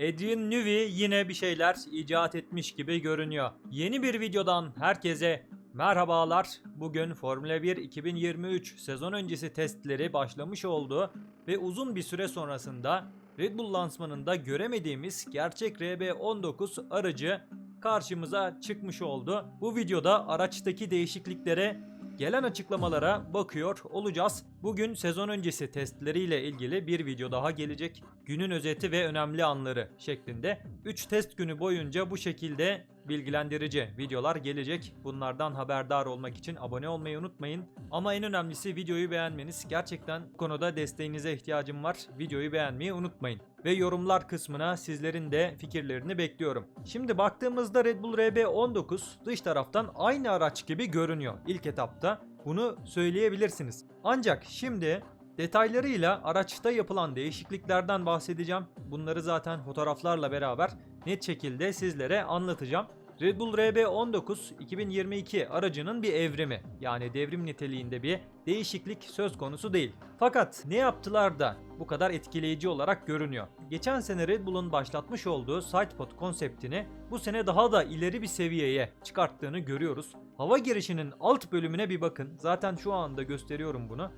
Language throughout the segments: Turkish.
Adrian Newey yine bir şeyler icat etmiş gibi görünüyor. Yeni bir videodan herkese merhabalar. Bugün Formula 1 2023 sezon öncesi testleri başlamış oldu ve uzun bir süre sonrasında Red Bull lansmanında göremediğimiz gerçek RB19 aracı karşımıza çıkmış oldu. Bu videoda araçtaki değişikliklere gelen açıklamalara bakıyor olacağız. Bugün sezon öncesi testleriyle ilgili bir video daha gelecek. Günün özeti ve önemli anları şeklinde 3 test günü boyunca bu şekilde bilgilendirici videolar gelecek. Bunlardan haberdar olmak için abone olmayı unutmayın. Ama en önemlisi videoyu beğenmeniz. Gerçekten bu konuda desteğinize ihtiyacım var. Videoyu beğenmeyi unutmayın. Ve yorumlar kısmına sizlerin de fikirlerini bekliyorum. Şimdi baktığımızda Red Bull RB19 dış taraftan aynı araç gibi görünüyor ilk etapta. Bunu söyleyebilirsiniz. Ancak şimdi detaylarıyla araçta yapılan değişikliklerden bahsedeceğim. Bunları zaten fotoğraflarla beraber net şekilde sizlere anlatacağım. Red Bull RB19 2022 aracının bir evrimi yani devrim niteliğinde bir değişiklik söz konusu değil. Fakat ne yaptılar da bu kadar etkileyici olarak görünüyor. Geçen sene Red Bull'un başlatmış olduğu sidepod konseptini bu sene daha da ileri bir seviyeye çıkarttığını görüyoruz. Hava girişinin alt bölümüne bir bakın. Zaten şu anda gösteriyorum bunu.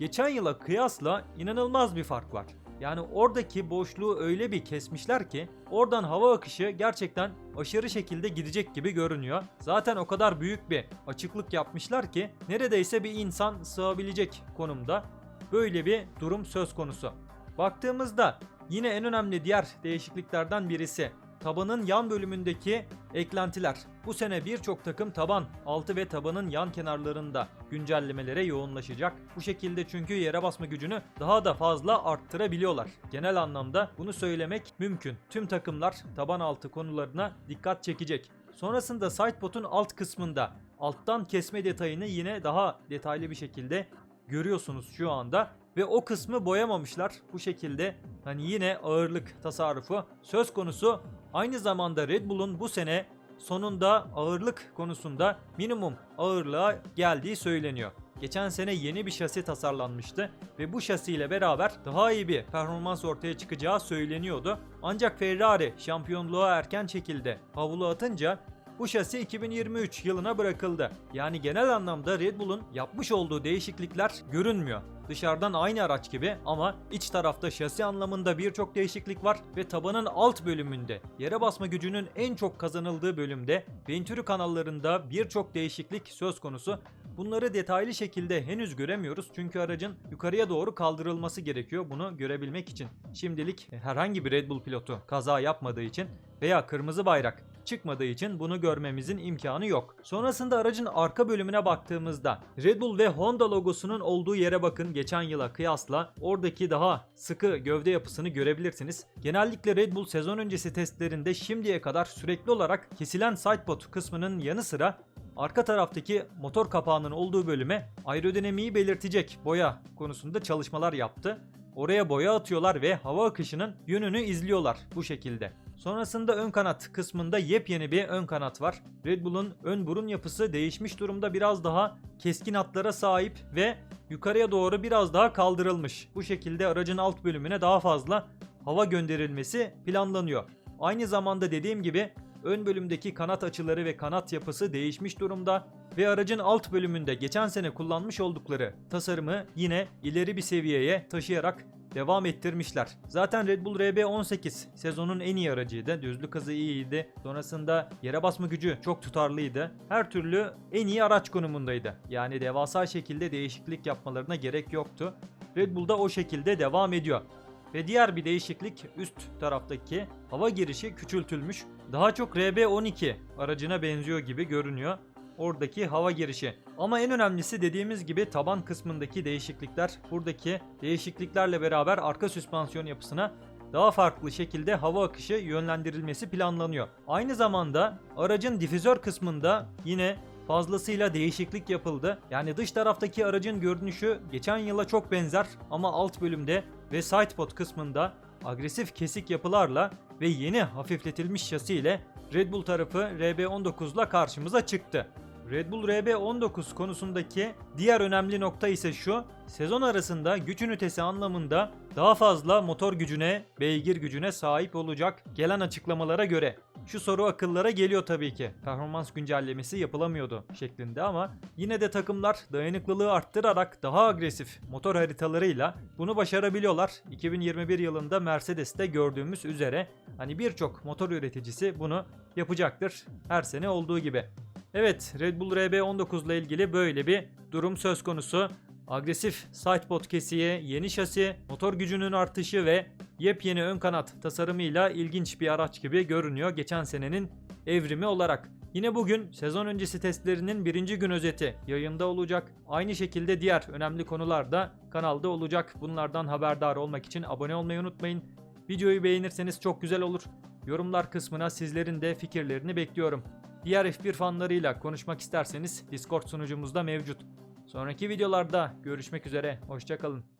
Geçen yıla kıyasla inanılmaz bir fark var. Yani oradaki boşluğu öyle bir kesmişler ki oradan hava akışı gerçekten aşırı şekilde gidecek gibi görünüyor. Zaten o kadar büyük bir açıklık yapmışlar ki neredeyse bir insan sığabilecek konumda. Böyle bir durum söz konusu. Baktığımızda yine en önemli diğer değişikliklerden birisi tabanın yan bölümündeki eklentiler. Bu sene birçok takım taban altı ve tabanın yan kenarlarında güncellemelere yoğunlaşacak. Bu şekilde çünkü yere basma gücünü daha da fazla arttırabiliyorlar. Genel anlamda bunu söylemek mümkün. Tüm takımlar taban altı konularına dikkat çekecek. Sonrasında sidepod'un alt kısmında alttan kesme detayını yine daha detaylı bir şekilde görüyorsunuz şu anda ve o kısmı boyamamışlar. Bu şekilde hani yine ağırlık tasarrufu söz konusu. Aynı zamanda Red Bull'un bu sene sonunda ağırlık konusunda minimum ağırlığa geldiği söyleniyor. Geçen sene yeni bir şasi tasarlanmıştı ve bu şasi ile beraber daha iyi bir performans ortaya çıkacağı söyleniyordu. Ancak Ferrari şampiyonluğa erken şekilde havlu atınca bu şasi 2023 yılına bırakıldı. Yani genel anlamda Red Bull'un yapmış olduğu değişiklikler görünmüyor. Dışarıdan aynı araç gibi ama iç tarafta şasi anlamında birçok değişiklik var ve tabanın alt bölümünde yere basma gücünün en çok kazanıldığı bölümde Venturi kanallarında birçok değişiklik söz konusu. Bunları detaylı şekilde henüz göremiyoruz çünkü aracın yukarıya doğru kaldırılması gerekiyor bunu görebilmek için. Şimdilik herhangi bir Red Bull pilotu kaza yapmadığı için veya kırmızı bayrak çıkmadığı için bunu görmemizin imkanı yok. Sonrasında aracın arka bölümüne baktığımızda Red Bull ve Honda logosunun olduğu yere bakın geçen yıla kıyasla oradaki daha sıkı gövde yapısını görebilirsiniz. Genellikle Red Bull sezon öncesi testlerinde şimdiye kadar sürekli olarak kesilen sidepod kısmının yanı sıra arka taraftaki motor kapağının olduğu bölüme aerodinamiği belirtecek boya konusunda çalışmalar yaptı. Oraya boya atıyorlar ve hava akışının yönünü izliyorlar bu şekilde. Sonrasında ön kanat kısmında yepyeni bir ön kanat var. Red Bull'un ön burun yapısı değişmiş durumda biraz daha keskin hatlara sahip ve yukarıya doğru biraz daha kaldırılmış. Bu şekilde aracın alt bölümüne daha fazla hava gönderilmesi planlanıyor. Aynı zamanda dediğim gibi ön bölümdeki kanat açıları ve kanat yapısı değişmiş durumda ve aracın alt bölümünde geçen sene kullanmış oldukları tasarımı yine ileri bir seviyeye taşıyarak devam ettirmişler. Zaten Red Bull RB18 sezonun en iyi aracıydı. Düzlük hızı iyiydi. Sonrasında yere basma gücü çok tutarlıydı. Her türlü en iyi araç konumundaydı. Yani devasa şekilde değişiklik yapmalarına gerek yoktu. Red Bull da o şekilde devam ediyor. Ve diğer bir değişiklik üst taraftaki hava girişi küçültülmüş. Daha çok RB12 aracına benziyor gibi görünüyor oradaki hava girişi. Ama en önemlisi dediğimiz gibi taban kısmındaki değişiklikler. Buradaki değişikliklerle beraber arka süspansiyon yapısına daha farklı şekilde hava akışı yönlendirilmesi planlanıyor. Aynı zamanda aracın difüzör kısmında yine fazlasıyla değişiklik yapıldı. Yani dış taraftaki aracın görünüşü geçen yıla çok benzer ama alt bölümde ve sidepod kısmında agresif kesik yapılarla ve yeni hafifletilmiş şasi ile Red Bull tarafı RB19 ile karşımıza çıktı. Red Bull RB19 konusundaki diğer önemli nokta ise şu. Sezon arasında güç ünitesi anlamında daha fazla motor gücüne, beygir gücüne sahip olacak gelen açıklamalara göre. Şu soru akıllara geliyor tabii ki. Performans güncellemesi yapılamıyordu şeklinde ama yine de takımlar dayanıklılığı arttırarak daha agresif motor haritalarıyla bunu başarabiliyorlar. 2021 yılında Mercedes'te gördüğümüz üzere hani birçok motor üreticisi bunu yapacaktır. Her sene olduğu gibi. Evet Red Bull RB19 ile ilgili böyle bir durum söz konusu. Agresif sidepod kesiği, yeni şasi, motor gücünün artışı ve yepyeni ön kanat tasarımıyla ilginç bir araç gibi görünüyor geçen senenin evrimi olarak. Yine bugün sezon öncesi testlerinin birinci gün özeti yayında olacak. Aynı şekilde diğer önemli konular da kanalda olacak. Bunlardan haberdar olmak için abone olmayı unutmayın. Videoyu beğenirseniz çok güzel olur. Yorumlar kısmına sizlerin de fikirlerini bekliyorum. Diğer F1 fanlarıyla konuşmak isterseniz Discord sunucumuzda mevcut. Sonraki videolarda görüşmek üzere. Hoşçakalın.